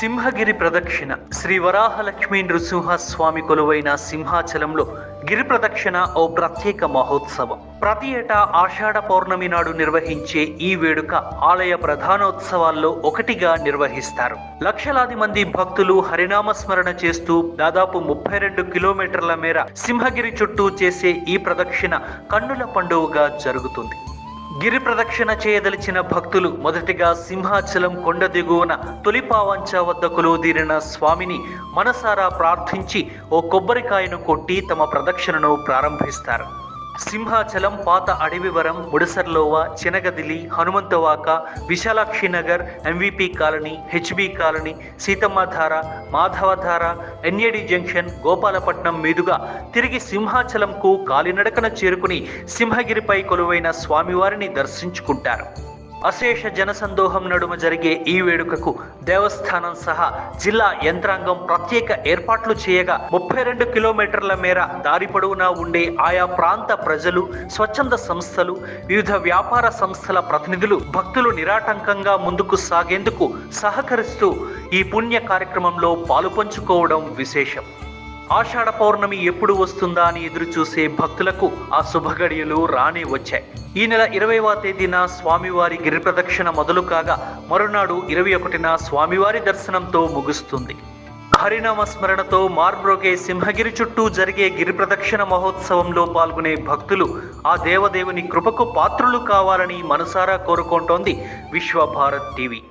సింహగిరి ప్రదక్షిణ. శ్రీ వరాహలక్ష్మీ నృసింహస్వామి కొలువైన సింహాచలంలో గిరి ప్రదక్షిణ ఓ ప్రత్యేక మహోత్సవం. ప్రతి ఏటా ఆషాఢ పౌర్ణమి నాడు నిర్వహించే ఈ వేడుక ఆలయ ప్రధానోత్సవాల్లో ఒకటిగా నిర్వహిస్తారు. లక్షలాది మంది భక్తులు హరినామ స్మరణ చేస్తూ దాదాపు ముప్పై రెండు కిలోమీటర్ల మేర సింహగిరి చుట్టూ చేసే ఈ ప్రదక్షిణ కన్నుల పండుగగా జరుగుతుంది. గిరి ప్రదక్షిణ చేయదలిచిన భక్తులు మొదటిగా సింహాచలం కొండ దిగువన తొలిపావంచ వద్ద కొలువుదీరిన స్వామిని మనసారా ప్రార్థించి ఓ కొబ్బరికాయను కొట్టి తమ ప్రదక్షిణను ప్రారంభిస్తారు. సింహాచలం పాత Adavivaram Mudasarlova Chinagadili Hanumanthavaka Visalakshi Nagar MVP colony HB colony Seethammadhara Madhavadhara NAD junction Gopalapatnam మీదుగా తిరిగి సింహాచలంకు కాలినడకన చేరుకుని సింహగిరిపై కొలువైన స్వామివారిని దర్శించుకుంటారు. అశేష జనసందోహం నడుమ జరిగే ఈ వేడుకకు దేవస్థానం సహా జిల్లా యంత్రాంగం ప్రత్యేక ఏర్పాట్లు చేయగా ముప్పై రెండు కిలోమీటర్ల మేర దారి పొడవునా ఉండే ఆయా ప్రాంత ప్రజలు స్వచ్ఛంద సంస్థలు వివిధ వ్యాపార సంస్థల ప్రతినిధులు భక్తులు నిరాటంకంగా ముందుకు సాగేందుకు సహకరిస్తూ ఈ పుణ్య కార్యక్రమంలో పాలుపంచుకోవడం విశేషం. ఆషాఢ పౌర్ణమి ఎప్పుడు వస్తుందా అని ఎదురుచూసే భక్తులకు ఆ శుభగడియలు రానే వచ్చాయి. ఈ నెల ఇరవైవ తేదీన స్వామివారి గిరి ప్రదక్షిణ మొదలు కాగా మరునాడు ఇరవై ఒకటిన స్వామివారి దర్శనంతో ముగుస్తుంది. హరినామ స్మరణతో మార్బ్రోగే సింహగిరి చుట్టూ జరిగే గిరి ప్రదక్షిణ మహోత్సవంలో పాల్గొనే భక్తులు ఆ దేవదేవుని కృపకు పాత్రులు కావాలని మనసారా కోరుకుంటోంది విశ్వభారత్ టీవీ.